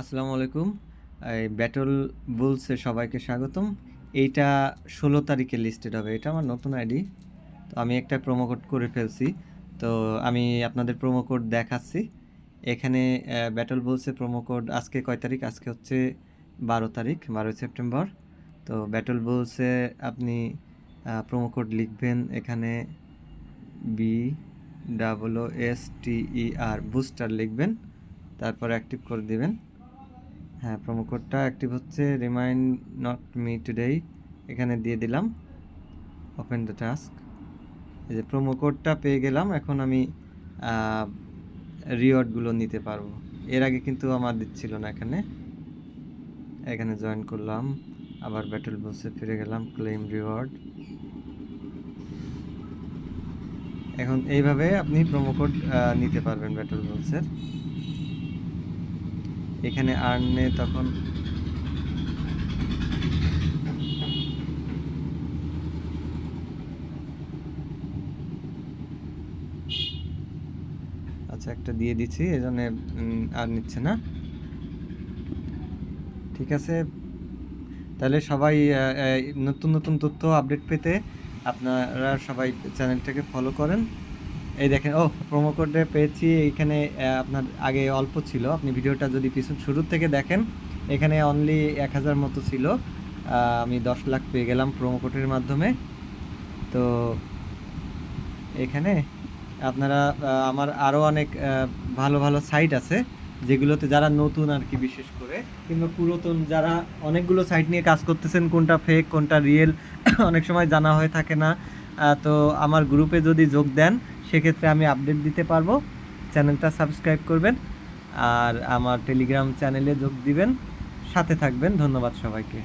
আসসালামু আলাইকুম। এই ব্যাটল বুলসে সবাইকে স্বাগতম। এইটা ষোলো তারিখে লিস্টেড হবে। এটা আমার নতুন আইডি তো আমি একটা প্রোমো কোড করে ফেলছি। তো আমি আপনাদের প্রোমো কোড দেখাচ্ছি। এখানে ব্যাটল বুলসে প্রোমো কোড আজকে কয় তারিখ? আজকে হচ্ছে বারো তারিখ, বারোই সেপ্টেম্বর তো ব্যাটল বুলসে আপনি প্রোমো কোড লিখবেন এখানে B double S T E R booster লিখবেন। তারপর অ্যাক্টিভ করে দিবেন। হ্যাঁ প্রোমো কোডটা অ্যাক্টিভ হচ্ছে রিমাইন্ড নট মি টুডেই এখানে দিয়ে দিলাম ওপেন দ্য টাস্ক এই যে প্রোমো কোডটা পেয়ে গেলাম, এখন আমি রিওয়ার্ডগুলো নিতে পারব। এর আগে কিন্তু আমার দিচ্ছিল না এখানে। এখানে জয়েন করলাম, আবার ব্যাটল বসে ফিরে গেলাম ক্লেম রিওয়ার্ড এখন এইভাবে আপনি প্রোমো কোড নিতে পারবেন ব্যাটল বলসের এখানে আর্নে তখন। আচ্ছা একটা দিয়ে দিচ্ছি, এই জন্য আর নিচ্ছে না। ঠিক আছে। তাহলে সবাই নতুন নতুন তথ্য আপডেট পেতে আপনারা সবাই চ্যানেলটাকে ফলো করেন। এই দেখেন ও প্রোমো কোডে পেয়েছি। এইখানে আপনার আগে অল্প ছিল। আপনি ভিডিওটা যদি পিছন, শুরুর থেকে দেখেন, এখানে অনলি এক হাজার মতো ছিল। আমি দশ লাখ পেয়ে গেলাম প্রোমো কোডের মাধ্যমে। তো এখানে আপনারা আমার আরও অনেক ভালো ভালো সাইট আছে, যেগুলোতে যারা নতুন আর কি বিশেষ করে, কিংবা পুরাতন, যারা অনেকগুলো সাইট নিয়ে কাজ করতেছেন, কোনটা ফেক কোনটা রিয়েল অনেক সময় জানা হয়ে থাকে না। তো আমার গ্রুপে যদি যোগ দেন সেক্ষেত্রে আমি আপডেট দিতে পারব। চ্যানেলটা সাবস্ক্রাইব করবেন আর আমার টেলিগ্রাম চ্যানেলে যোগ দিবেন। সাথে থাকবেন। ধন্যবাদ সবাইকে।